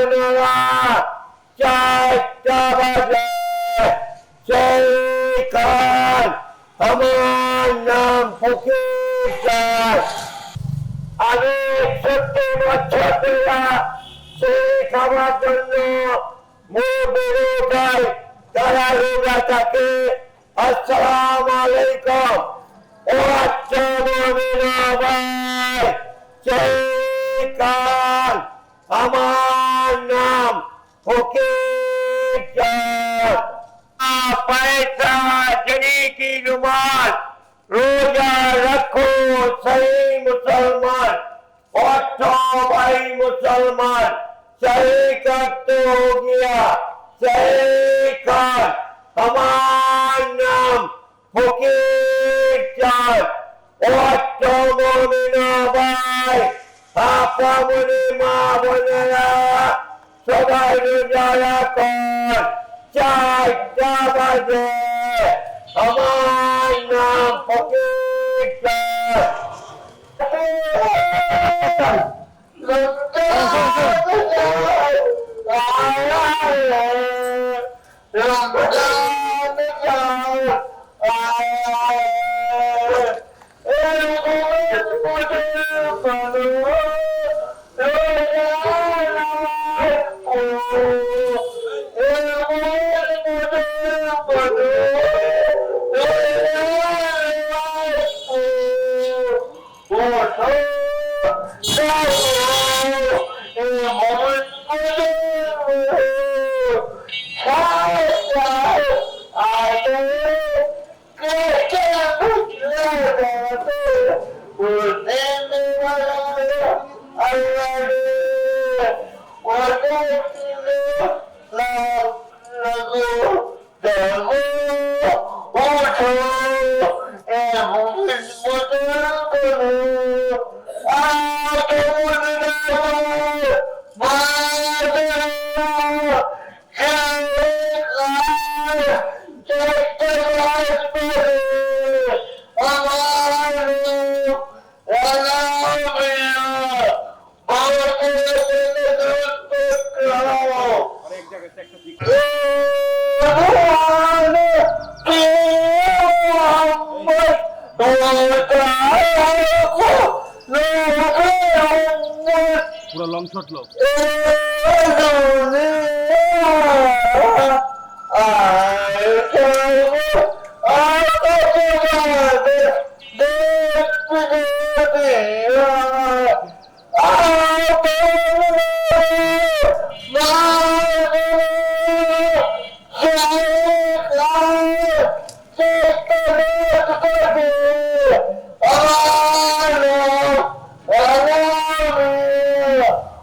বোনেরা চারটা বাজে সেই কাল আমার নাম ফকির স্যার আমি সত্যি বছর ধরে সেই খাবার জন্য বেরোয় তারা রোগা থাকে আসসালাম আলাইকুম ও আচ্ছা মমিনা ভাই সেই কাল। আমার নাম ফকির স্যার पैसा जनी की रुमाल रोजा रखो सही मुसलमान और तो भाई मुसलमान सही का तो हो गया सही का हमार नाम फकीर चार और तो मोमिना भाई hapa mlima Bonera, sobaivivyaya kon chaitabaze amana mpokita Thank you. મોટો એ મોહન Oh, পুরো লং শট লোক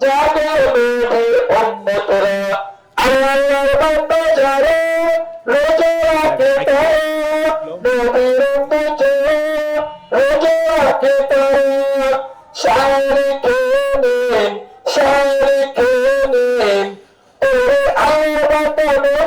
যাব নবীর উম্মতরা আল্লাহর বান্দা যারা রোজা রাখে তারা নবীর উম্মতে রোজা রাখে তারা শারিকে নেন শারিকে নেন ওরে আল্লাহ বান্দা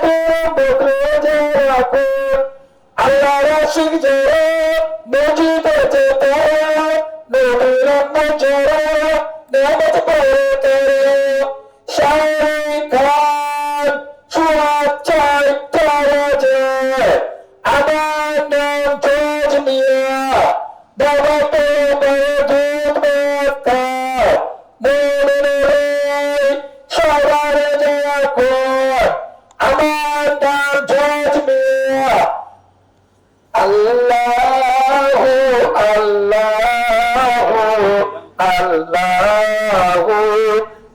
আল্লাহ আল্লাহ আল্লাহ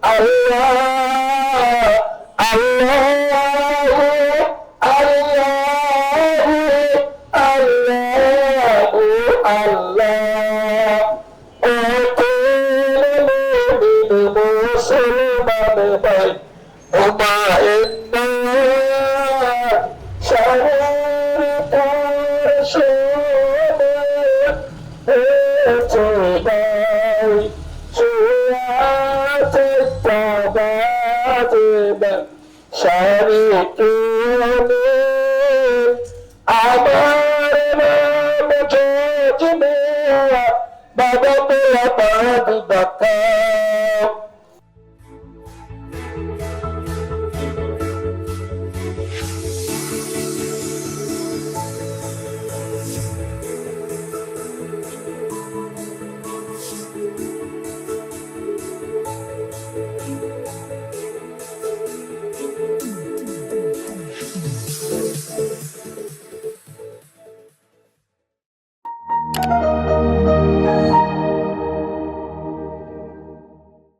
আল্লাহ মুসলমান ভাই উমা سوات التبادل شريكين أمرنا بجوجنا بدت لقد بكى